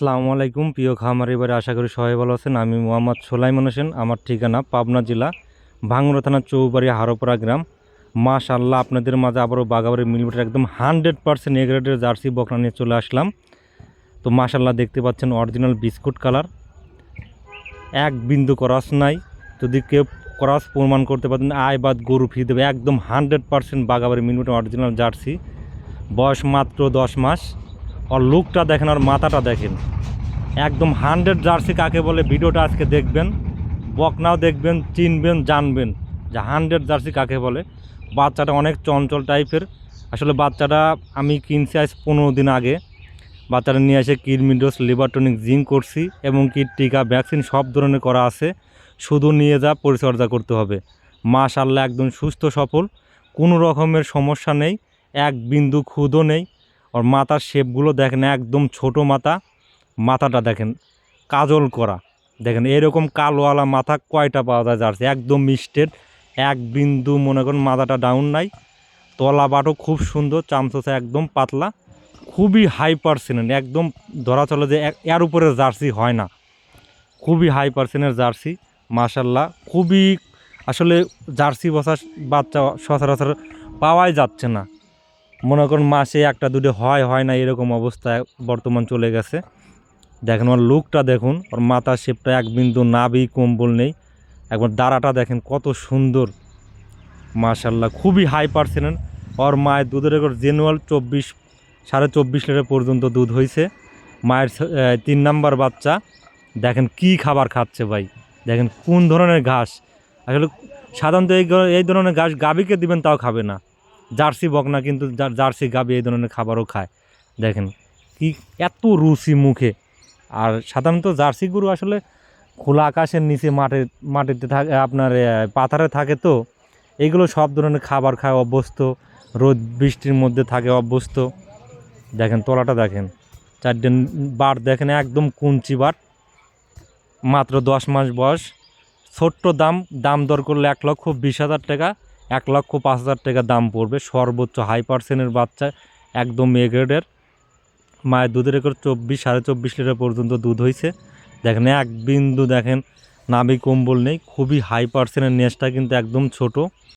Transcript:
আসসালামু আলাইকুম। প্রিয় খামার, এবারে আশা করি সবাই ভালো আছেন। আমি মোহাম্মদ সোলাইমান হোসেন, আমার ঠিকানা পাবনা জেলা ভাঙ্গুড়া থানা, চৌবাড়ি, হারোপাড়া গ্রাম। মাশাল্লাহ আপনাদের মাঝে আবারও বাগাবাড়ি মিলিমিটার একদম হান্ড্রেড পার্সেন্ট এগ্রেডের জার্সি বকনা নিয়ে চলে আসলাম। তো মাশাল্লাহ দেখতে পাচ্ছেন অরিজিনাল বিস্কুট কালার। এক বিন্দু ক্রস নাই। যদি কেউ ক্রস প্রমাণ করতে পারেন, আয় বাদ গরু ফি দেবে। একদম hundred percent Bagabari millimetre original jersey. বয়স মাত্র দশ মাস। ওর লুকটা দেখেন, আর মাথাটা দেখেন। একদম হান্ড্রেড জার্সি কাকে বলে, ভিডিওটা আজকে দেখবেন, বকনাও দেখবেন, চিনবেন, জানবেন যে হান্ড্রেড জার্সি কাকে বলে। বাচ্চাটা অনেক চঞ্চল টাইপের। আসলে বাচ্চাটা আমি কিনছি আজ পনেরো দিন আগে। বাচ্চাটা নিয়ে এসে কিডমিডোস লিভারটনিক জিম করছি এবং কি টিকা, ভ্যাকসিন সব ধরনের করা আছে। শুধু নিয়ে যা, পরিচর্যা করতে হবে। মাশাল্লাহ একদম সুস্থ, সফল। কোনো রকমের সমস্যা নেই। এক বিন্দু খুদও নেই। ওর মাথার শেপগুলো দেখেন, একদম ছোট মাথা। মাথাটা দেখেন, কাজল করা। দেখেন, এরকম কালোওয়ালা মাথা কয়টা পাওয়া যায় জার্সি? একদম মিস্টেড এক বিন্দু মনে করেন মাথাটা ডাউন নাই। তলা বাটও খুব সুন্দর চামচোচা একদম পাতলা। খুবই হাই পার্সেন্ট একদম ধরা চলে যে এর উপরে জার্সি হয় না। খুবই হাই পার্সেন্টের জার্সি মাশাল্লাহ খুবই আসলে জার্সি বসা বাচ্চা সচরাচর পাওয়াই যাচ্ছে না। মনে করুন মাসে একটা, দুটো হয় হয় না, এরকম অবস্থায় বর্তমান চলে গেছে। দেখেন ওর লুকটা দেখুন, ওর মাথার শেপটা এক বিন্দু নাভি, কম্বল নেই। একবার দাঁড়াটা দেখেন কত সুন্দর। মাশাল্লাহ খুবই হাই পার্সেন্ট ওর মায়ের দুধের রেকর্ড জেনুয়াল চব্বিশ, সাড়ে চব্বিশ লিটার পর্যন্ত দুধ হয়েছে মায়ের তিন নাম্বার বাচ্চা। দেখেন কি খাবার খাচ্ছে ভাই। দেখেন কোন ধরনের ঘাস। আসলে সাধারণত এই এই ধরনের ঘাস গাভীকে দিবেন, তাও খাবে না। জার্সি বকনা কিন্তু জার্সি গাবি এই ধরনের খাবারও খায়। দেখেন কি এত রুচি মুখে। আর সাধারণত জার্সি গরু আসলে খোলা আকাশের নিচে মাঠে, মাটিতে থাকে, আপনার পাথারে থাকে তো, এগুলো সব ধরনের খাবার খায় অভ্যস্ত, রোদ, বৃষ্টির মধ্যে থাকে অভ্যস্ত। দেখেন তলাটা দেখেন, চারটে বার দেখেন একদম কুঞ্চি বার মাত্র দশ মাস বয়স। ছোট্ট দাম দাম দর করলে এক লক্ষ বিশ হাজার টাকা। এক লক্ষ পাঁচ হাজার টাকা দাম পড়বে। সর্বোচ্চ হাই পার্সেন্টের বাচ্চা একদম এ গ্রেডের মায়ের দুধের একর চব্বিশ, সাড়ে চব্বিশ লিটার পর্যন্ত দুধ হয়েছে দেখেন, এক বিন্দু দেখেন, নাভি কম্বল নেই। খুবই হাই পার্সেন্টের নেসটা কিন্তু একদম ছোট।